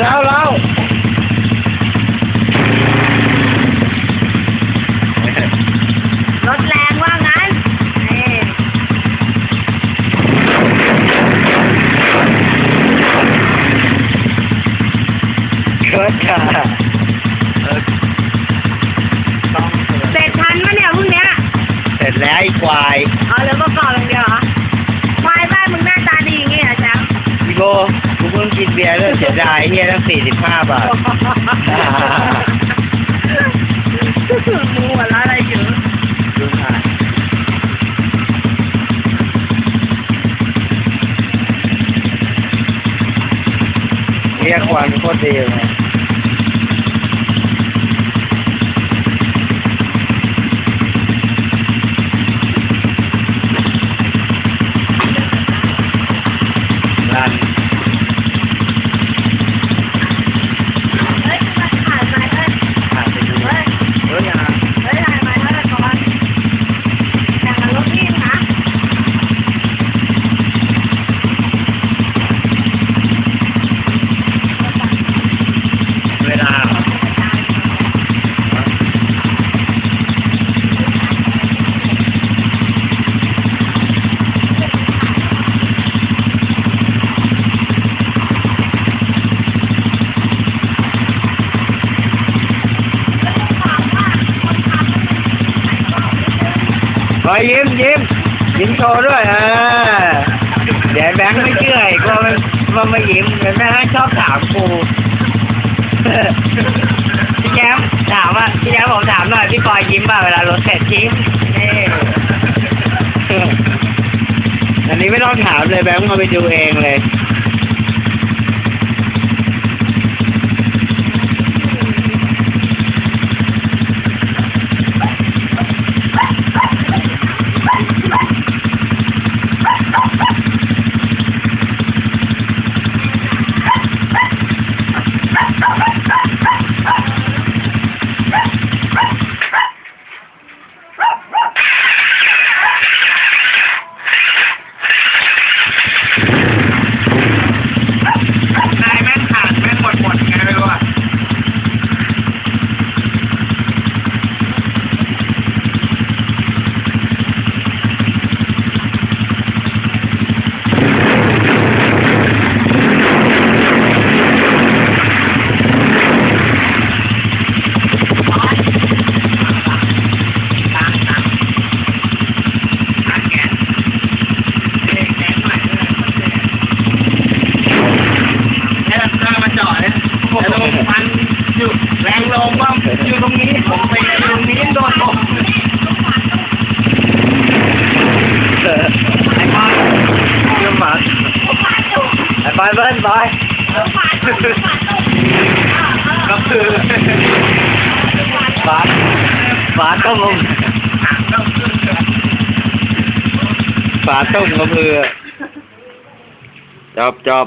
แล้วแล้วรถแรงว่างั้นนี่เค่ะต้องเสร็จทันมะเนี่ยพรุ่งเนี้ยเสร็จแล้วไอ้ควายเอาแล้วก็เกาะอย่เดียวเหรอควายบ้านมึงหน้าตาดีอย่างงี้เหรอจ๊ะพี่โบ พิ่งกินเบียร์แล้วเสียดายเฮียตั้งสี่สิบห้าบาทมึงหัวเราะอะไรอยู่ดูค่ะเรียกควันโคตรดีเลยรัน เฮ้ยมาถ่ายมาเฮ้ย ผ่านไปดู เฮ้ย เฮ้ยอะ เฮ้ยถ่ายมาเท่าไหร่ก่อนแต่งกับรถพี่นะ เวลา ขอยิ้มยิ้มยิ้มโชว์ด้วยอ่าเดี๋ยวแบงค์ไม่เชื่ออีกว่ามันว่าไม่ยิ้มเดี๋ยวแม่งชอบถามกูพี่แย้มถามว่าพี่แย้มผมถามหน่อยพี่ปอยยิ้มป่ะเวลารถเสร็จยิ้มนี่อันนี้ไม่ต้องถามเลยแบงค์มาไปดูเองเลย นายแม่งขาดแม่งหมดหมดไงไม่รู้อะ แล้วก็มาจอดเลยแล้วลงมันอยู่แรง ลมว่าอยู่ตรงนี้ผมไปอยู่ตรงนี้โดนผมเออไอ้บอยเรื่องหมาไอ้บอยเบิ้ลบอยก็คือฝาฝาต้มลมฝาต้มกระเพือจบจบ